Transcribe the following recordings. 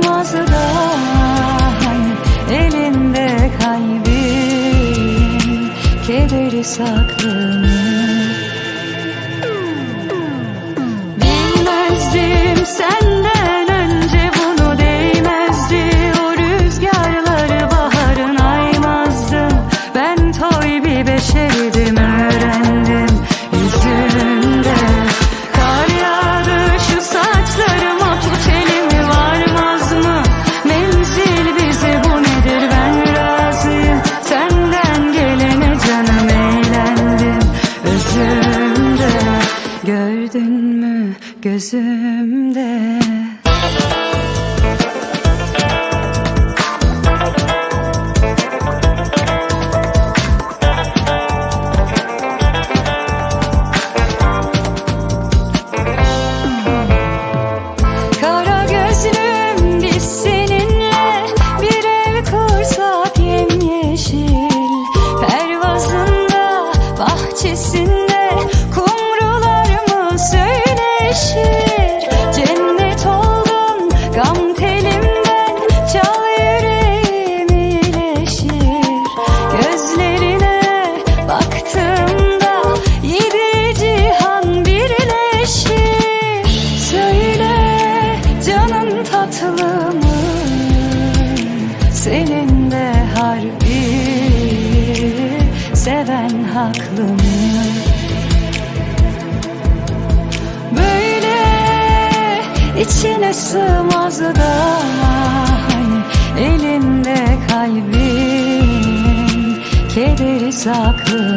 olmaz da hani elinde kalbin kederi saklı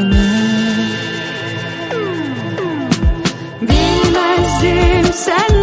canı. Bilmezdim sen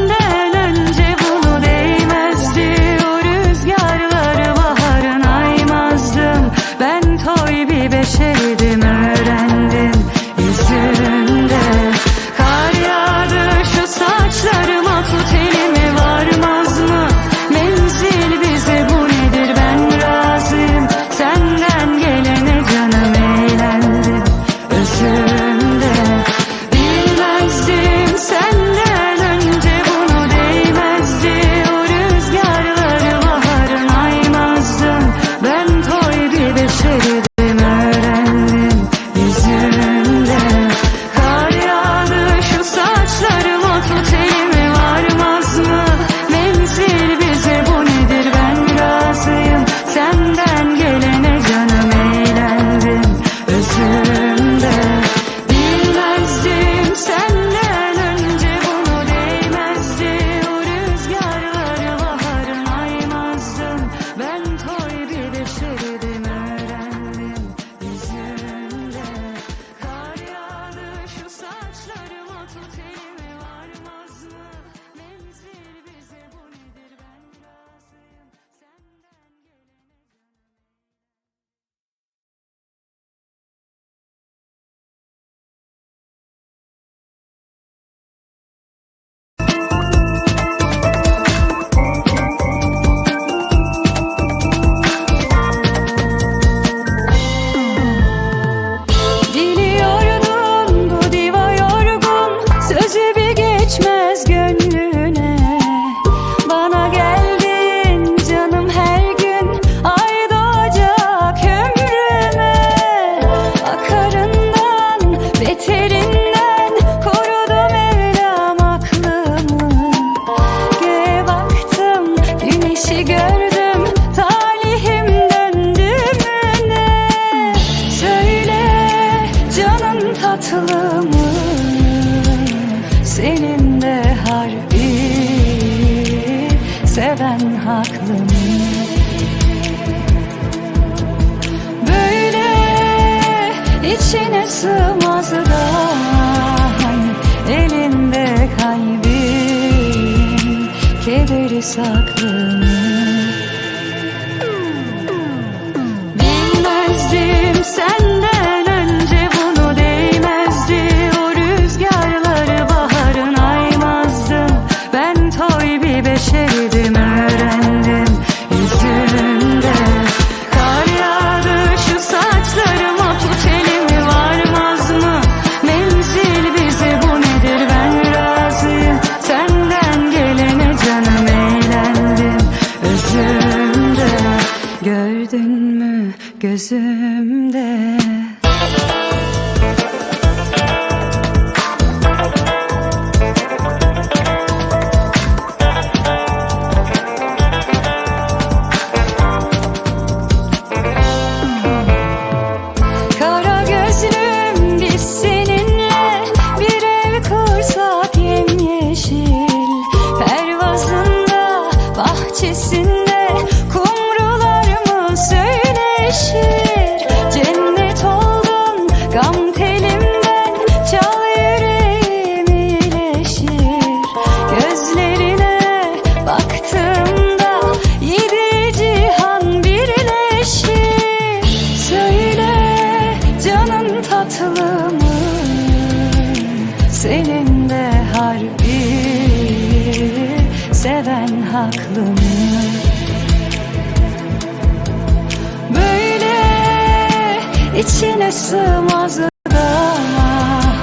içine sığmaz da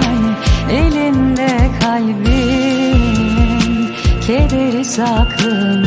hani elinde kalbin kederi saklı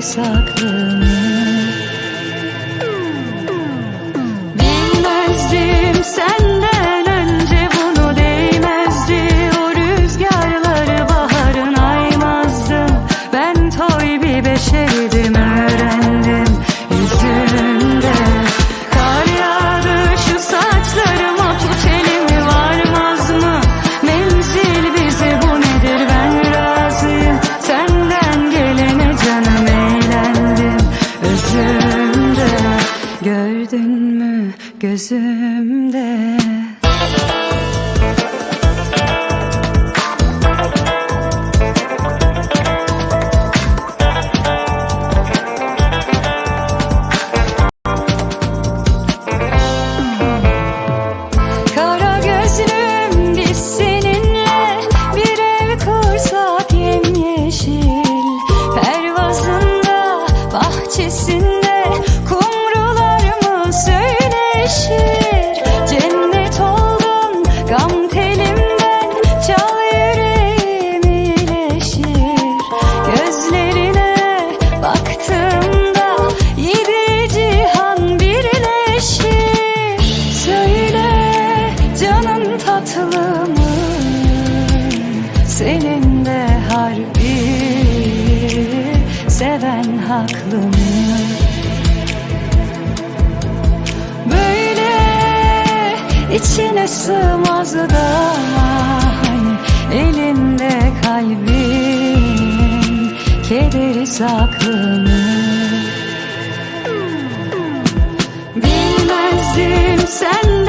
kederi katılımı Senin de harbi Seven haklı mı? Böyle içine sığmaz da hani Elinde kalbin Kederi saklı mı? Bilmezdim sen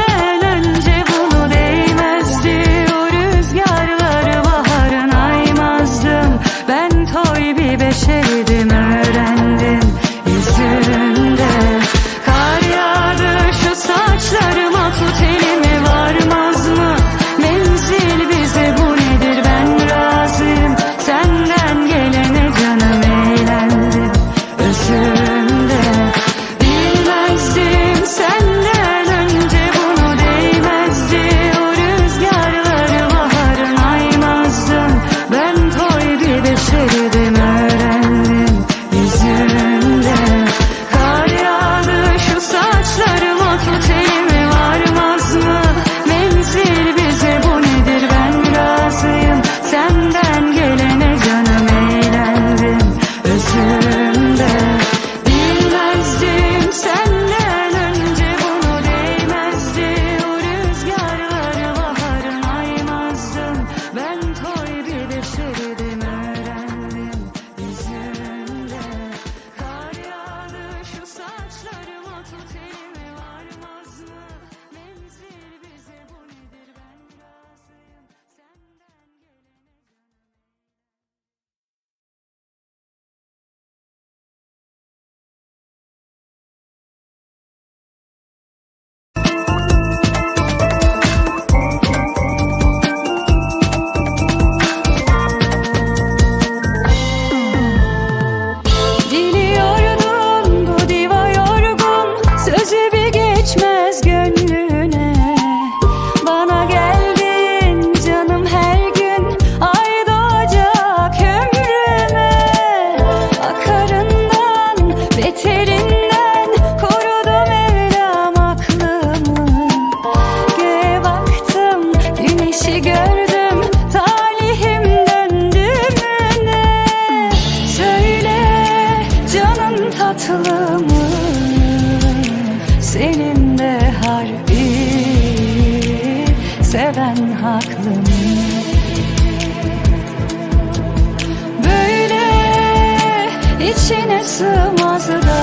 içine sığmaz da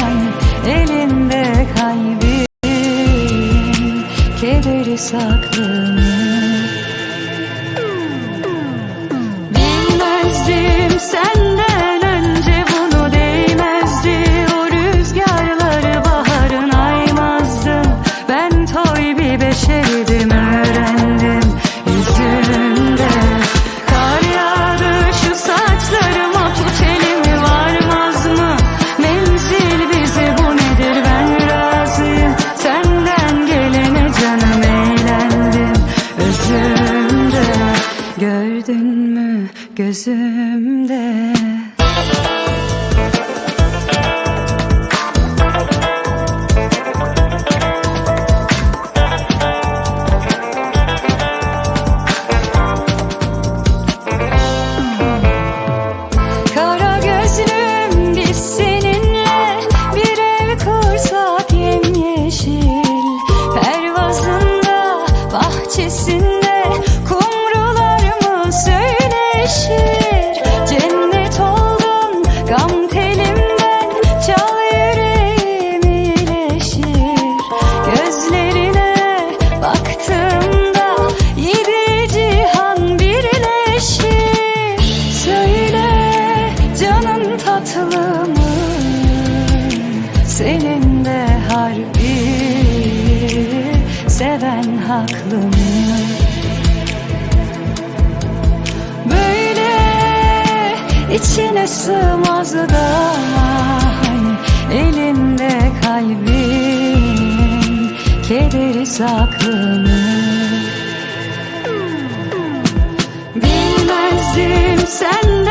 hani elinde kalbim kederi saklı saklanır Bilmezdim sen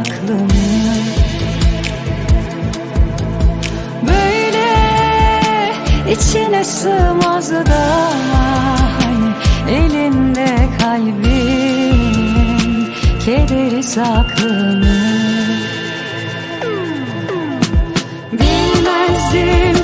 aklımı Böyle içine sığmaz da Hani elinde kalbin Kederi saklımı Bilmezdim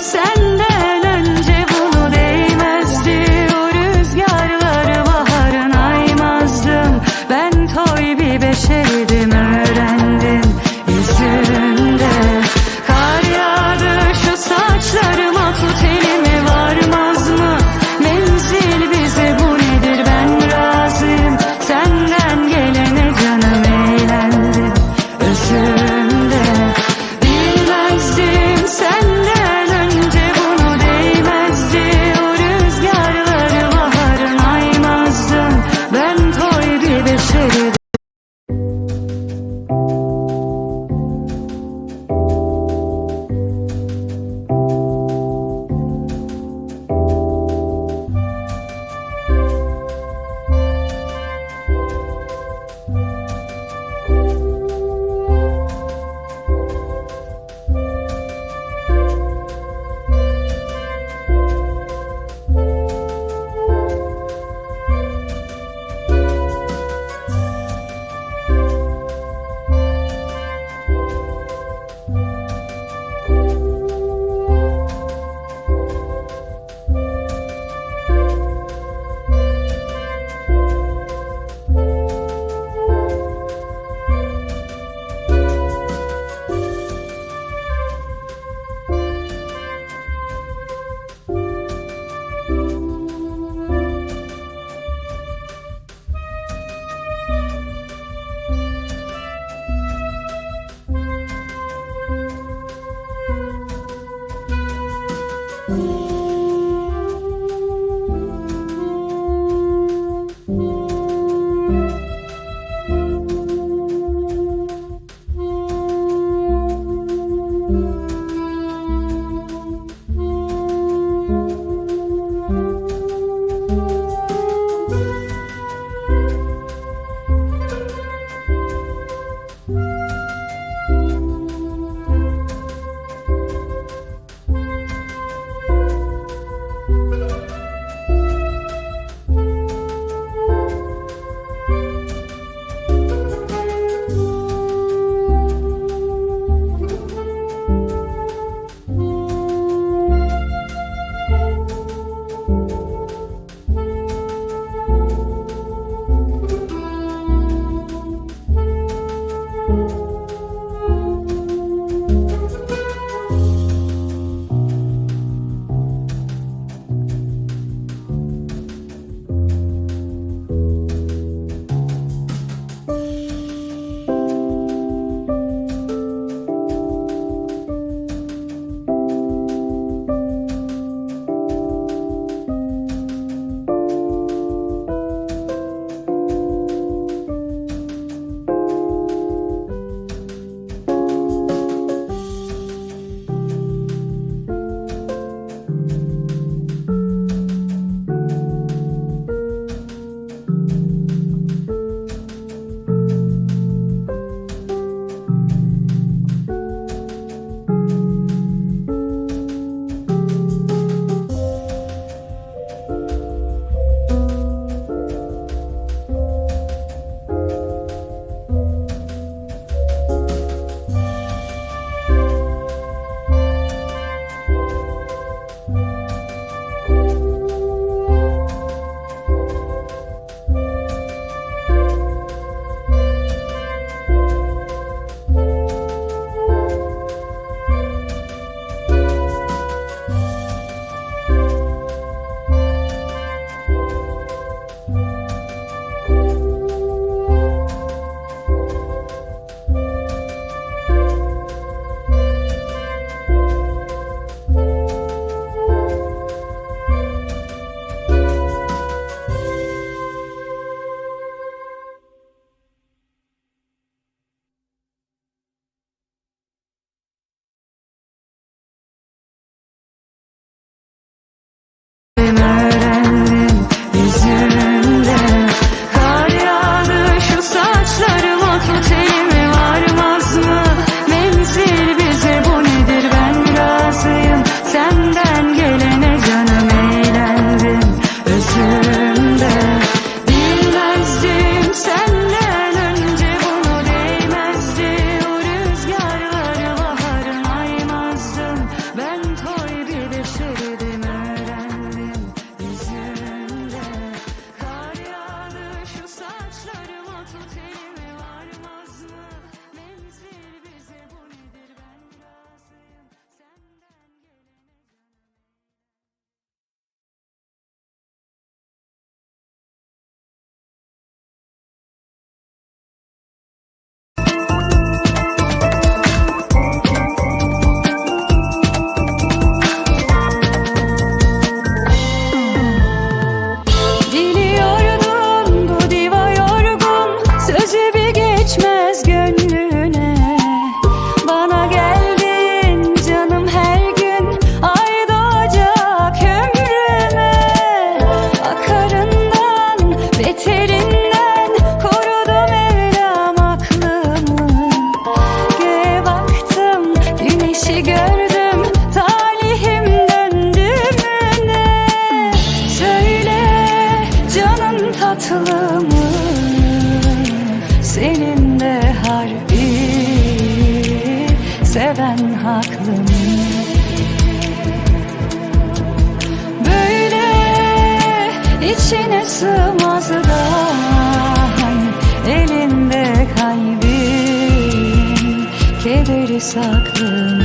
saklı?